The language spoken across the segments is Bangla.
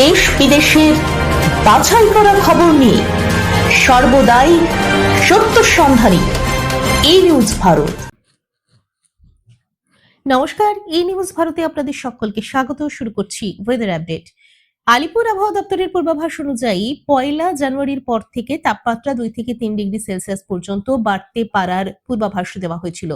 দেশ বিদেশের বাছাই করা খবর নিয়ে সর্বদাই সত্য সন্ধানী এই নিউজ ভারত। নমস্কার এই নিউজ ভারতে আপনাদের সকলকে স্বাগত। শুরু করছি ওয়েদার আপডেট আলিপুর আবহাওয়া দপ্তরের পূর্বাভাস অনুযায়ী পয়লা জানুয়ারির পর থেকে তাপমাত্রা দুই থেকে তিন ডিগ্রি সেলসিয়াস পর্যন্ত বাড়তে পারার পূর্বাভাস দেওয়া হয়েছিল।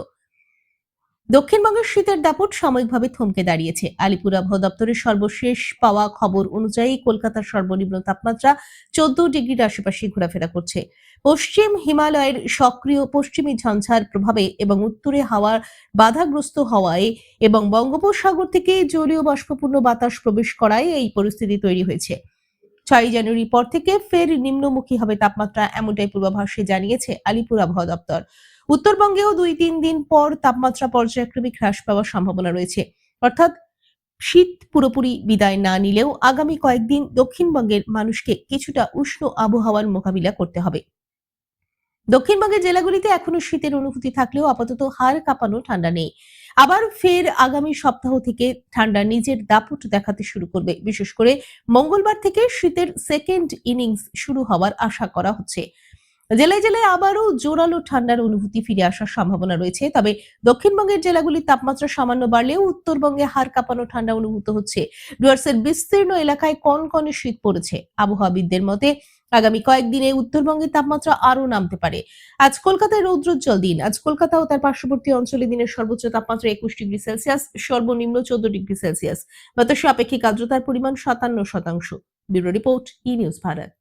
দক্ষিণবঙ্গের শীতের দাপট সাময়িকভাবে থমকে দাঁড়িয়েছে। আলিপুর আবহাওয়া দপ্তরের সর্বশেষ পাওয়া খবর অনুযায়ী কলকাতার সর্বনিম্ন তাপমাত্রা চোদ্দ ডিগ্রির আশেপাশে ঘোরাফেরা করছে। পশ্চিম হিমালয়ের সক্রিয় পশ্চিমী ঝঞ্ঝার প্রভাবে এবং উত্তরে হাওয়ার বাধাগ্রস্ত হওয়ায় এবং বঙ্গোপসাগর থেকে জলীয় বাষ্পপূর্ণ বাতাস প্রবেশ করায় এই পরিস্থিতি তৈরি হয়েছে। ছয় জানুয়ারির পর থেকে ফের নিম্নমুখী হবে তাপমাত্রা, এমনটাই পূর্বাভাসে জানিয়েছে আলিপুর আবহাওয়া দপ্তর। উত্তরবঙ্গেও দুই তিন দিন পর তাপমাত্রা পর্যায়ক্রমিক হ্রাস পাওয়ার সম্ভাবনা রয়েছে। অর্থাৎ শীত পুরোপুরি বিদায় না নিলেও আগামী কয়েকদিন দক্ষিণবঙ্গের মানুষকে কিছুটা উষ্ণ আবহাওয়ার মোকাবিলা করতে হবে। দক্ষিণবঙ্গের জেলাগুলিতে এখনও শীতের অনুভূতি থাকলেও আপাতত হাড় কাঁপানো ঠান্ডা নেই। আবার ফের আগামী সপ্তাহ থেকে ঠান্ডা নিজের দাপট দেখাতে শুরু করবে। বিশেষ করে মঙ্গলবার থেকে শীতের সেকেন্ড ইনিংস শুরু হওয়ার আশা করা হচ্ছে। জেলায় জেলায় আবারও জোরালো ঠান্ডার অনুভূতি ফিরে আসার সম্ভাবনা রয়েছে। তবে দক্ষিণবঙ্গের জেলাগুলির তাপমাত্রা সামান্য বাড়লেও উত্তরবঙ্গে হাড় কাঁপানো ঠান্ডা অনুভূত হচ্ছে। ডুয়ার্সের বিস্তীর্ণ এলাকায় কনকনে শীত পড়েছে। আবহাওয়াবিদদের মতে আগামী কয়েকদিনে উত্তরবঙ্গের তাপমাত্রা আরও নামতে পারে। আজ কলকাতায় রৌদ্রোজ্জ্বল দিন। আজ কলকাতা ও তার পার্শ্ববর্তী অঞ্চলে দিনের সর্বোচ্চ তাপমাত্রা একুশ ডিগ্রি সেলসিয়াস, সর্বনিম্ন চোদ্দ ডিগ্রি সেলসিয়াস। বাতাসে আপেক্ষিক আর্দ্রতার পরিমাণ সাতান্ন শতাংশ। Bureau report, E news Bharat.